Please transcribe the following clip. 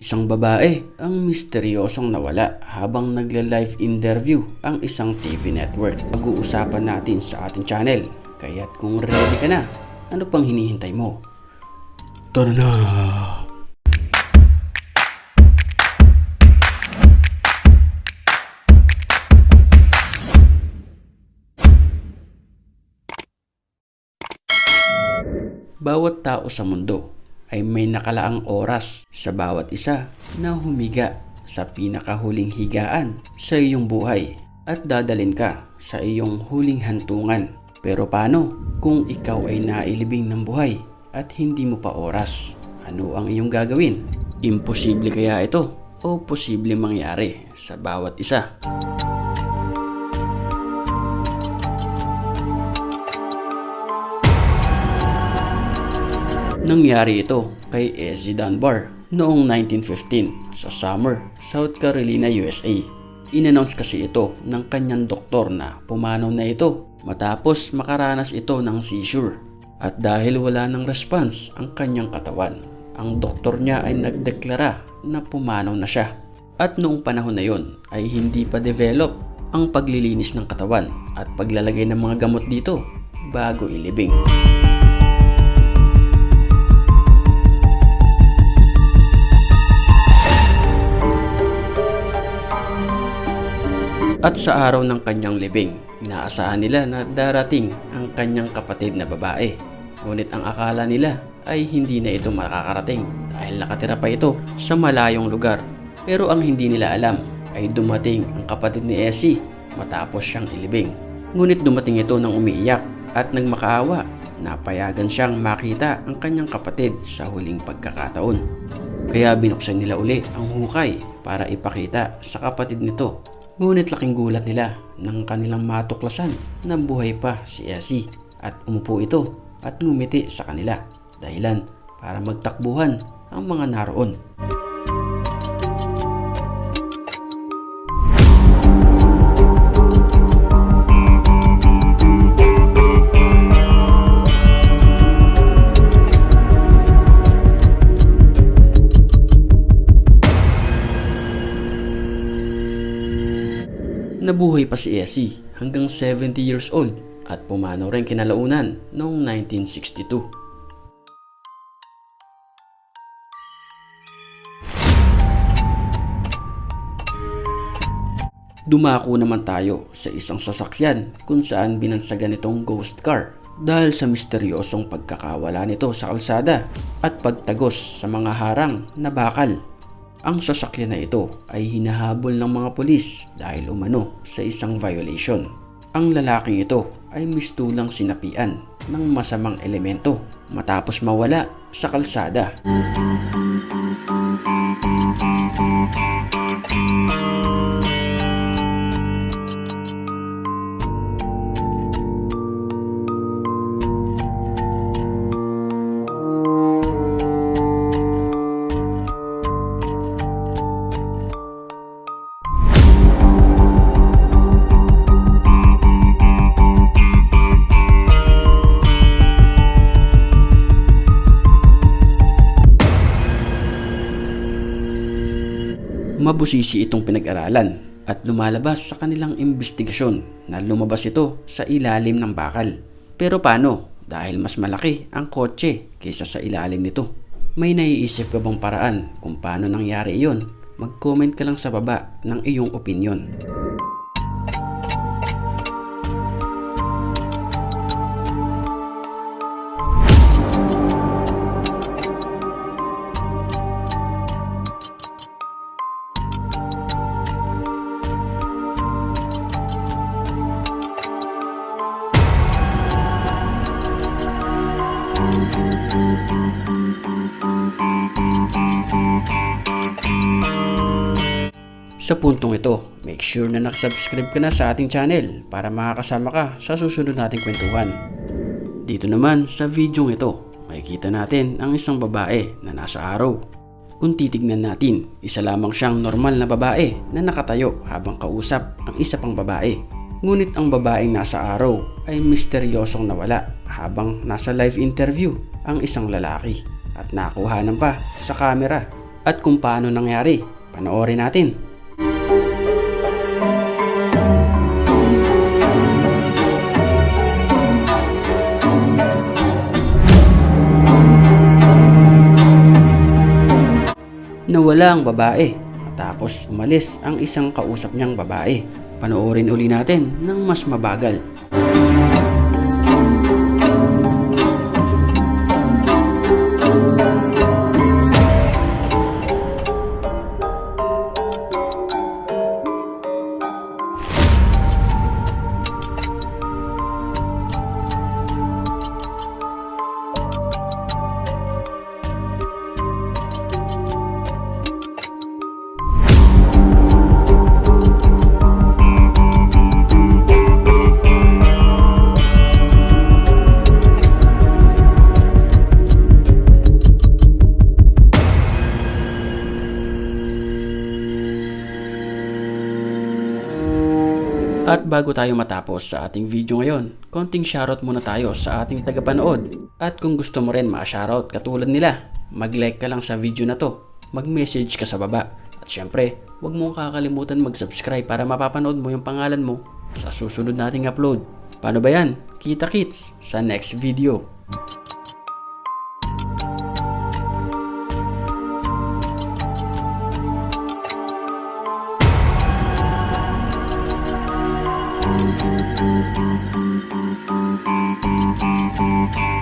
Isang babae ang misteryosong nawala habang nagla-live interview ang isang TV network. Pag-uusapan natin sa ating channel. Kaya't kung ready ka na, ano pang hinihintay mo? Tara na! Bawat tao sa mundo ay may nakalaang oras sa bawat isa na humiga sa pinakahuling higaan sa iyong buhay at dadalin ka sa iyong huling hantungan. Pero paano kung ikaw ay nailibing ng buhay at hindi mo pa oras? Ano ang iyong gagawin? Imposible kaya ito o posible mangyari sa bawat isa? Nangyari ito kay Ezzy Dunbar noong 1915 sa Summer, South Carolina, USA. Inannounce kasi ito ng kanyang doktor na pumanaw na ito matapos makaranas ito ng seizure. At dahil wala ng response ang kanyang katawan, ang doktor niya ay nagdeklara na pumanaw na siya. At noong panahon na yon ay hindi pa develop ang paglilinis ng katawan at paglalagay ng mga gamot dito bago ilibing. At sa araw ng kanyang libing, inaasahan nila na darating ang kanyang kapatid na babae. Ngunit ang akala nila ay hindi na ito makakarating dahil nakatira pa ito sa malayong lugar. Pero ang hindi nila alam ay dumating ang kapatid ni Essie matapos siyang ilibing. Ngunit dumating ito nang umiiyak at nagmakaawa. Napayagan siyang makita ang kanyang kapatid sa huling pagkakataon. Kaya binuksan nila uli ang hukay para ipakita sa kapatid nito Ngunit laking gulat nila nang kanilang matuklasan na buhay pa si Essie at umupo ito at ngumiti sa kanila dahilan para magtakbuhan ang mga naroon. Nabuhay pa si Essie hanggang 70 years old at pumanaw rin kinalaunan noong 1962. Dumako naman tayo sa isang sasakyan kung saan binansagan itong ghost car dahil sa misteryosong pagkakawala nito sa kalsada at pagtagos sa mga harang na bakal ang sasakyan na ito ay hinahabol ng mga pulis dahil umano sa isang violation. Ang lalaking ito ay mistulang sinapian ng masamang elemento matapos mawala sa kalsada. Mabusisi itong pinag-aralan at lumalabas sa kanilang investigasyon na lumabas ito sa ilalim ng bakal. Pero paano? Dahil mas malaki ang kotse kaysa sa ilalim nito. May naiisip ka bang paraan kung paano nangyari iyon? Mag-comment ka lang sa baba ng iyong opinion. Sa puntong ito, make sure na nakasubscribe ka na sa ating channel para makakasama ka sa susunod nating kwentuhan. Dito naman sa video ito, makikita natin ang isang babae na nasa araw. Kung titignan natin, isa lamang siyang normal na babae na nakatayo habang kausap ang isa pang babae. Ngunit ang babaeng nasa araw ay misteryosong nawala habang nasa live interview ang isang lalaki at nakuhanan pa sa kamera At kung paano nangyari, panoorin natin. Nawala ang babae matapos umalis ang isang kausap niyang babae. Panoorin uli natin ng mas mabagal. At bago tayo matapos sa ating video ngayon, konting shoutout muna tayo sa ating tagapanood. At kung gusto mo rin ma-shoutout katulad nila, mag-like ka lang sa video na to, mag-message ka sa baba. At syempre, huwag mong kakalimutan mag-subscribe para mapapanood mo yung pangalan mo sa susunod nating upload. Paano ba yan? Kita kits sa next video. Thank you.